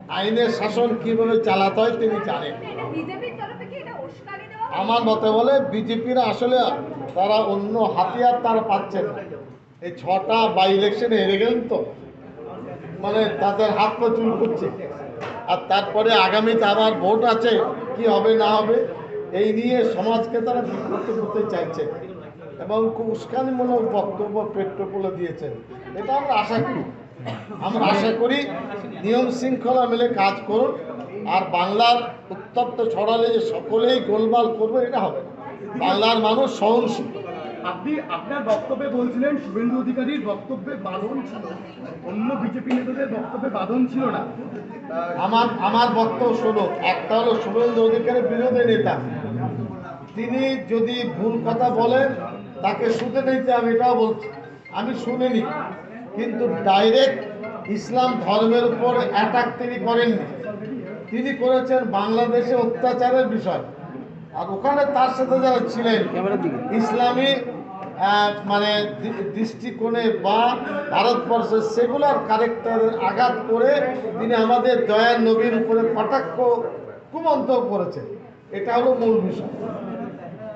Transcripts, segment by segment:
আইনের শাসন কীভাবে চালাতে হয় তিনি জানেন। আমার মতে বলে বিজেপির আসলে তারা অন্য হাতিয়ার তারা পাচ্ছেন এই ছটা বাই ইলেকশনে হেরে গেলেন তো। মানে তাদের হাত পা চুল করছে আর তারপরে আগামীতে আবার ভোট আছে কি হবে না হবে এই নিয়ে সমাজকে তারা বিভক্ত করতে চাইছে। এবং খুব উস্কানিমূলক বক্তব্য পেট্রোপোলো দিয়েছেন। এটা আমরা আশা করি। আমরা আশা করি নিয়ম শৃঙ্খলা মিলে কাজ করুন আর বাংলার উত্তপ্ত ছড়ালে যে সকলেই গোলমাল করবে এটা হবে বাংলার মানুষ সহনশীল। আপনি আপনার বক্তব্যে বলছিলেন শুভেন্দু অধিকারীর বক্তব্যে বাঁধন ছিল। অন্য বিজেপি নেতাদের বক্তব্যে বাঁধন ছিল না। আমার আমার বক্তব্য শুনুন একটা হলো শুভেন্দু অধিকারের বিরোধী নেতা। তিনি যদি ভুল কথা বলেন তাকে শুনে নিতে আমি এটাও বলছি। আমি শুনিনি। কিন্তু ডাইরেক্ট ইসলাম ধর্মের উপর অ্যাটাক তিনি করেননি। তিনি করেছেন বাংলাদেশে অত্যাচারের বিষয়। আর ওখানে তার সাথে যারা ছিলেন ইসলামী মানে দৃষ্টিকোণে বা ভারতবর্ষের সেগুলার ক্যারেক্টারের আঘাত করে তিনি আমাদের দয়ার নবীর উপরে কটাক্ষ কুমন্তব্য করেছেন। এটা হলো মূল বিষয়।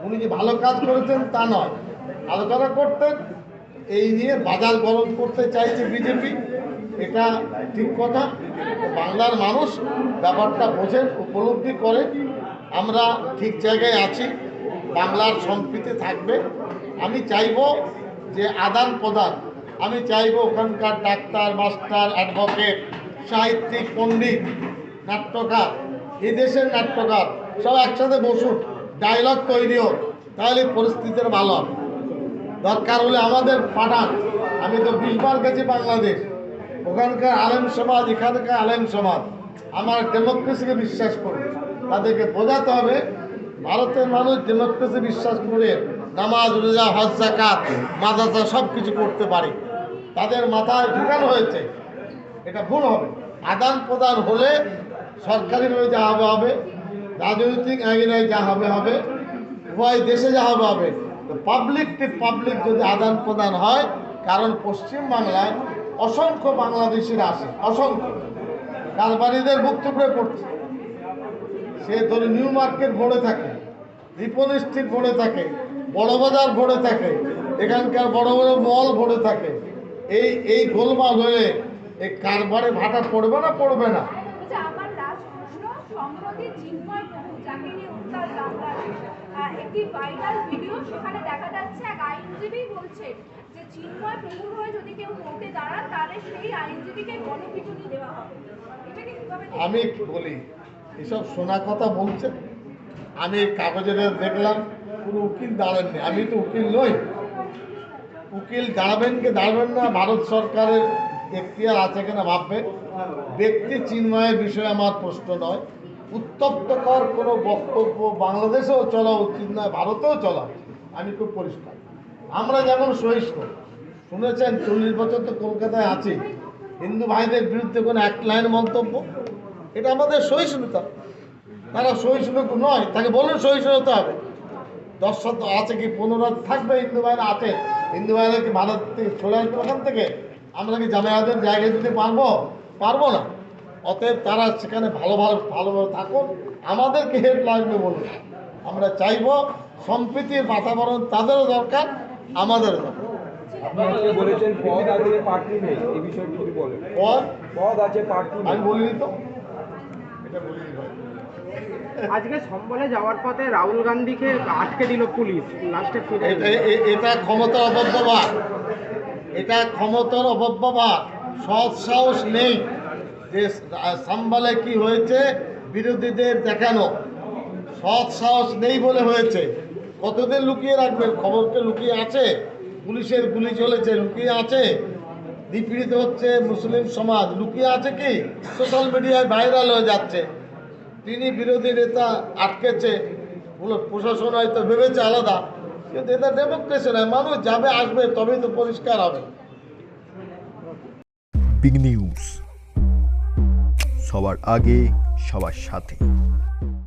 উনি যে ভালো কাজ করেছেন তা নয়। আলোচনা করতেন এই নিয়ে বাজার গরম করতে চাইছে বিজেপি। এটা ঠিক কথা। বাংলার মানুষ ব্যাপারটা বোঝেন, উপলব্ধি করে আমরা ঠিক জায়গায় আছি। বাংলার সম্প্রীতি থাকবে। আমি চাইব যে আদান প্রদান। আমি চাইব ওখানকার ডাক্তার, মাস্টার, অ্যাডভোকেট, সাহিত্যিক, পণ্ডিত, নাট্যকার, এই দেশের নাট্যকার সব একসাথে বসুন। ডায়লগ তৈরি হোক। তাহলে পরিস্থিতির ভালো হবে। দরকার হলে আমাদের পাঠান। আমি তো বিশবার গেছি বাংলাদেশ। ওখানকার আলেম সমাজ, এখানকার আলেম সমাজ, আমার ডেমোক্রেসিকে বিশ্বাস করি তাদেরকে বোঝাতে হবে, ভারতের মানুষ ডেমোক্রেসি বিশ্বাস করে নামাজ, রোজা, হজ জাকাত মাদ্রাসা সব কিছু করতে পারে। তাদের মাথায় ঢুকানো হয়েছে। এটা ভুল হবে। আদান প্রদান হলে সরকারিভাবে যা হবে হবে। রাজনৈতিক আইনে যা হবে হবে। উভয় দেশে যা হবে হবে। পাবলিক টু পাবলিক যদি আদান প্রদান হয়, কারণ পশ্চিম বাংলায় অসংখ্য বাংলাদেশিরা আসে অসংখ্য। কারবারিদের করে পড়ছে। সে ধরে নিউ মার্কেট ভরে থাকে রিপন স্ট্রিট ভরে থাকে, বড় বাজার ভরে থাকে, এখানকার বড় বড় মল ভরে থাকে। এই এই গোলমাল হয়ে এই কারবারে ভাটা পড়বে না পড়বে না। সম্প্রতি চিন্ময় প্রভু যাকে নিয়ে উত্তাল বাংলা আহ, একটি ভাইরাল ভিডিও সেখানে দেখা যাচ্ছে এক আইনজীবী বলছে যে চিন্ময় প্রভুর হয়ে যদি কেউ কোর্টে দাঁড়ান, তাহলে সেই আইনজীবীকে গণপিটুনি দেওয়া হবে। এটাকে কীভাবে আমি বলি, এসব শোনা কথা বলছে। আমি কাগজে দেখলাম, কোনো উকিল দাঁড়াননি। আমি তো উকিল নই। উকিল দাঁড়াবেন কি দাঁড়াবেন না, ভারত সরকারের এখতিয়ার আছে কিনা ভাববেন ব্যক্তি চিন্ময়ের বিষয়ে আমার প্রশ্ন নয়। উত্তপ্তকর কোনো বক্তব্য বাংলাদেশেও চলা উচিত নয়, ভারতেও চলা আমি খুব পরিষ্কার। আমরা যেমন সহিষ্ণু, শুনেছেন চল্লিশ বছর তো কলকাতায় আছি, হিন্দু ভাইদের বিরুদ্ধে কোনো এক লাইন মন্তব্য? এটা আমাদের সহিষ্ণুতা। তারা সহিষ্ণু নয়, তাকে বলুন সহিষ্ণু হতে হবে। দশ শত আছে কি, পনেরো থাকবে হিন্দু ভাইরা, আছে। হিন্দু ভাইরা কি ভারত থেকে চলে আসবে ওখান থেকে? আমরা কি জামায়াতের জায়গায় দিতে পারব? পারব না। অতএব তারা সেখানে ভালো ভালো ভালোভাবে থাকুন। আমাদেরকে হেল্প লাগবে বলুন। আমরা চাইব সম্প্রীতির বাতাবরণ তাদেরও দরকার আমাদেরও দরকার। আমি বলিনি তো। এটা বলিনি আজকে সম্বলে যাওয়ার পথে রাহুল গান্ধীকে আটকে দিল পুলিশ লাস্টে ফিরে এটা ক্ষমতার অপব্যবহার। এটা ক্ষমতার অপব্যবহার। সৎ সাহস নেই। যে সাম্বালে কি হয়েছে? বিরোধীদের দেখানো। সৎ সাহস নেই বলে হয়েছে। কতদিন লুকিয়ে রাখবেন? খবরটা লুকিয়ে আছে। পুলিশের গুলি চলেছে, লুকিয়ে আছে। নিপীড়িত হচ্ছে মুসলিম সমাজ। লুকিয়ে আছে কি? সোশ্যাল মিডিয়ায় ভাইরাল হয়ে যাচ্ছে। তিনি বিরোধী নেতা আটকেছে। প্রশাসন হয়তো ভেবেছে আলাদা। কিন্তু এটা ডেমোক্রেসি নয়। মানুষ যাবে, আসবে, তবেই তো পরিষ্কার হবে। Big news. সবার আগে সবার সাথে।